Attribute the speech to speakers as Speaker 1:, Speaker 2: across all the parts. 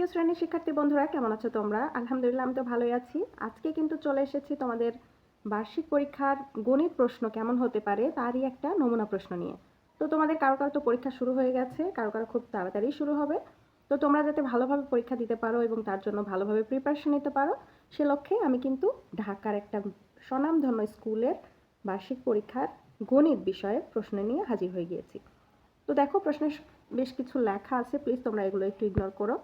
Speaker 1: তৃতীয় শ্রেণির শিক্ষার্থী বন্ধুরা, কেমন আছো তোমরা? আলহামদুলিল্লাহ, আমি তো ভালোই আছি। আজকে কিন্তু চলে এসেছি তোমাদের বার্ষিক পরীক্ষার গণিত প্রশ্ন কেমন হতে পারে তারই একটা নমুনা প্রশ্ন নিয়ে। তো তোমাদের কারও কারও তো পরীক্ষা শুরু হয়ে গেছে, কারও কারও খুব তাড়াতাড়ি শুরু হবে। তো তোমরা যাতে ভালোভাবে পরীক্ষা দিতে পারো এবং তার জন্য ভালোভাবে প্রিপারেশন নিতে পারো, সে লক্ষ্যে আমি কিন্তু ঢাকার একটা স্বনামধন্য স্কুলের বার্ষিক পরীক্ষার গণিত বিষয়ে প্রশ্ন নিয়ে হাজির হয়ে গিয়েছি। তো দেখো প্রশ্নের বেশ কিছু লেখা আছে প্লিজ তোমরা এগুলো একটু ইগনোর করো।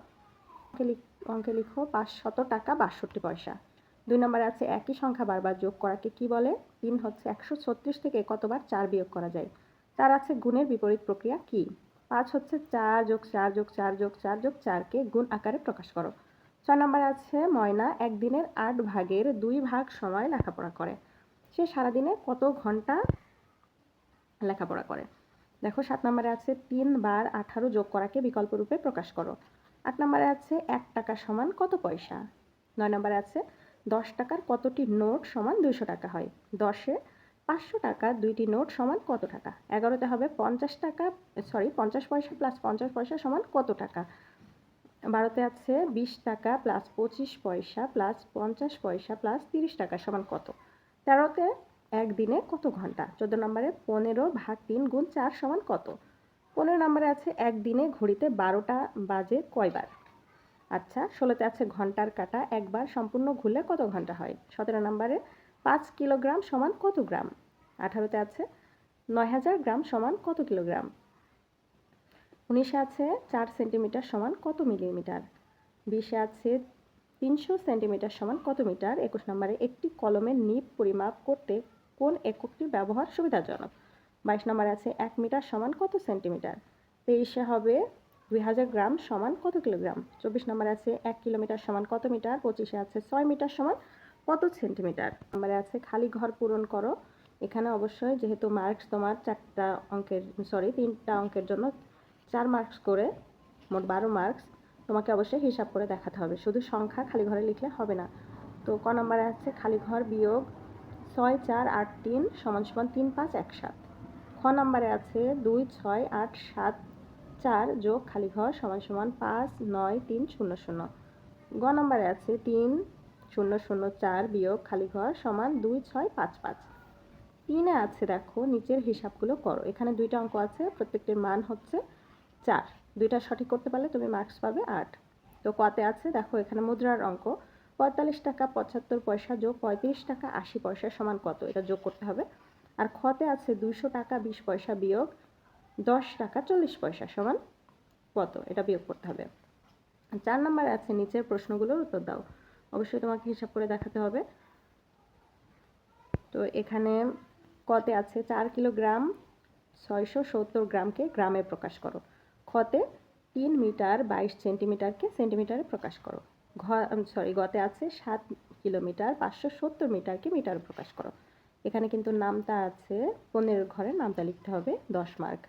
Speaker 1: অঙ্কে লিখো পাঁচশত টাকা বাষট্টি পয়সা। দুই নম্বরে আছে একই সংখ্যা বারবার যোগ করাকে কি বলে? তিন হচ্ছে একশো ছত্রিশ থেকে কতবার চার বিয়োগ করা যায়? চার আছে গুণের বিপরীত প্রক্রিয়া কি? পাঁচ হচ্ছে চার যোগ চার যোগ চার যোগ চার যোগ চারকে গুণ আকারে প্রকাশ করো। ছয় নম্বরে আছে ময়না একদিনের আট ভাগের দুই ভাগ সময় লেখাপড়া করে। সে সারাদিনে কত ঘণ্টা লেখাপড়া করে? দেখো সাত নম্বরে আছে তিন বার আঠারো যোগ করাকে বিকল্প রূপে প্রকাশ করো। আট নম্বরে আছে এক টাকা সমান কত পয়সা? নয় নম্বরে আছে দশ টাকার কতটি নোট সমান দুইশো টাকা হয়? দশে পাঁচশো টাকা দুইটি নোট সমান কত টাকা? এগারোতে হবে পঞ্চাশ টাকা সরি পঞ্চাশ পয়সা প্লাস পঞ্চাশ পয়সা সমান কত টাকা? বারোতে আছে বিশ টাকা প্লাস পঁচিশ পয়সা প্লাস পঞ্চাশ পয়সা প্লাস তিরিশ টাকা সমান কত? তেরোতে একদিনে কত ঘণ্টা? চোদ্দ নম্বরে পনেরো ভাগ তিন গুণ চার সমান কত? পনেরো নম্বরে আছে, একদিনে ঘড়িতে বারোটা বাজে কয়বার? আচ্ছা ষোলোতে আছে ঘণ্টার কাটা, একবার সম্পূর্ণ ঘুরলে কত ঘণ্টা হয়? সতেরো নম্বরে, পাঁচ কিলোগ্রাম সমান কত গ্রাম? আঠারোতে আছে, নয় হাজার গ্রাম সমান কত কিলোগ্রাম? উনিশে আছে, চার সেন্টিমিটার সমান কত মিলিমিটার? বিশে আছে, তিনশো সেন্টিমিটার সমান কত মিটার? একুশ নম্বরে, একটি কলমের নিপ পরিমাপ করতে কোন এককটির ব্যবহার সুবিধাজনক? বাইশ নম্বরে আছে, এক মিটার সমান কত সেন্টিমিটার? তেইশে হবে দুই হাজার গ্রাম সমান কত কিলোগ্রাম? চব্বিশ নম্বরে আছে, এক কিলোমিটার সমান কত মিটার? পঁচিশে আছে, ছয় মিটার সমান কত সেন্টিমিটার? নম্বরে আছে, খালি ঘর পূরণ করো। এখানে অবশ্যই যেহেতু মার্কস তোমার চারটা অঙ্কের সরি তিনটা অঙ্কের জন্য চার মার্কস করে, মোট বারো মার্কস তোমাকে অবশ্যই হিসাব করে দেখাতে হবে। শুধু সংখ্যা খালি ঘরে লিখলে হবে না। তো ক নম্বরে আছে, খালি ঘর বিয়োগ ছয় চার আট তিন সমান সমান তিন পাঁচ এক সাত। খ নম্বরে আছে দুই, ছয়, আট, সাত, চার যোগ খালি ঘর সমান সমান পাঁচ, নয়, তিন, শূন্য শূন্য। গ নম্বরে আছে তিন, শূন্য শূন্য, চার বিয়োগ খালি ঘর সমান দুই, ছয়, পাঁচ পাঁচ। তিনে আছে দেখো নিচের হিসাবগুলো করো। এখানে দুইটা অঙ্ক আছে, প্রত্যেকটির মান হচ্ছে চার। দুইটা সঠিক করতে পারলে তুমি মার্কস পাবে আট। তো কতে আছে দেখো এখানে মুদ্রার অঙ্ক। পঁয়তাল্লিশ টাকা পঁচাত্তর পয়সা যোগ পঁয়ত্রিশ টাকা আশি পয়সা সমান কত? এটা যোগ করতে হবে। আর খতে আছে দুইশো টাকা বিশ পয়সা বিয়োগ, দশ টাকা চল্লিশ পয়সা সমান কত? এটা বিয়োগ করতে হবে। চার নম্বরে আছে, নিচের প্রশ্নগুলোর উত্তর দাও। অবশ্যই তোমাকে হিসাব করে দেখাতে হবে। তো এখানে কতে আছে চার কিলোগ্রাম, ছয়শো সত্তর গ্রামকে গ্রামে প্রকাশ করো। খতে তিন মিটার বাইশ সেন্টিমিটারকে সেন্টিমিটারে প্রকাশ করো। ঘ সরি গতে আছে সাত কিলোমিটার, পাঁচশো সত্তর মিটারকে মিটারে প্রকাশ করো। এখানে কিন্তু নামটা আছে পনেরো ঘরে নামটা লিখতে হবে দশ মার্ক।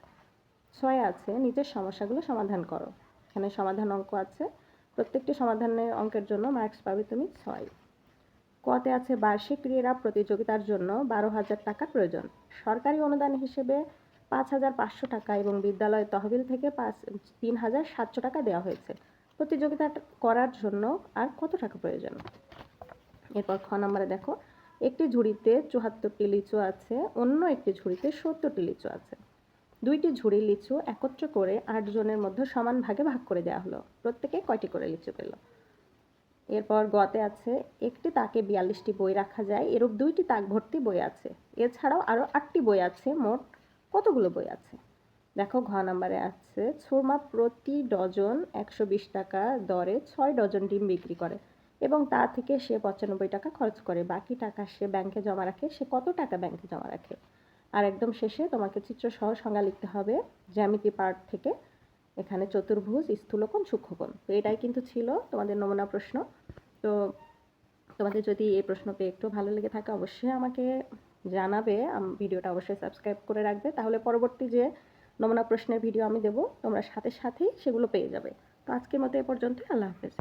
Speaker 1: ছয় আছে নিচের সমস্যাগুলো সমাধান করো। এখানে সমাধান অঙ্ক আছে, প্রত্যেকটি সমাধানের অঙ্কের জন্য মার্কস পাবে তুমি ছয়। কতে আছে বার্ষিক ক্রীড়া প্রতিযোগিতার জন্য বারো হাজার টাকা প্রয়োজন। সরকারি অনুদান হিসেবে পাঁচ হাজার পাঁচশো টাকা এবং বিদ্যালয় তহবিল থেকে পাঁচ, তিন হাজার সাতশো টাকা দেওয়া হয়েছে। প্রতিযোগিতা করার জন্য আর কত টাকা প্রয়োজন? এরপর খ নম্বরে দেখো একটি ঝুড়িতে চুয়াত্তরটি লিচু আছে, অন্য একটি ঝুড়িতে সত্তরটি লিচু আছে। দুইটি ঝুড়ি লিচু একত্র করে আট জনের মধ্যে সমান ভাগে ভাগ করে দেওয়া হলো। প্রত্যেকে কয়টি করে লিচু পেল? এরপর গতে আছে, একটি তাকে বিয়াল্লিশটি বই রাখা যায়, এরূপ দুইটি তাক ভর্তি বই আছে। এছাড়াও আরও আটটি বই আছে, মোট কতগুলো বই আছে? দেখো, ঘ নাম্বারে আছে, সুরমা প্রতি ডজন একশো বিশ টাকা দরে ছয় ডজন ডিম বিক্রি করে। এবং তা থেকে সে পঁচানব্বই টাকা খরচ করে। বাকি টাকা সে ব্যাংকে জমা রাখে। সে কত টাকা ব্যাংকে জমা রাখে? আর একদম শেষে তোমাকে চিত্রসহ সংজ্ঞা লিখতে হবে, জ্যামিতি পার্ট থেকে। এখানে চতুর্ভুজ, স্থূলকোণ, সূক্ষ্মকোণ। তো এটাই কিন্তু ছিল তোমাদের নমুনা প্রশ্ন। তো তোমাদের যদি এই প্রশ্ন পেয়ে একটু ভালো লেগে থাকে, অবশ্যই আমাকে জানাবে। ভিডিওটা অবশ্যই সাবস্ক্রাইব করে রাখবে। তাহলে পরবর্তী যে নমুনা প্রশ্নের ভিডিও আমি দেবো, তোমরা সাথে সাথেই সেগুলো পেয়ে যাবে। তো আজকের মতো এ পর্যন্ত আল্লাহ হাফেজ।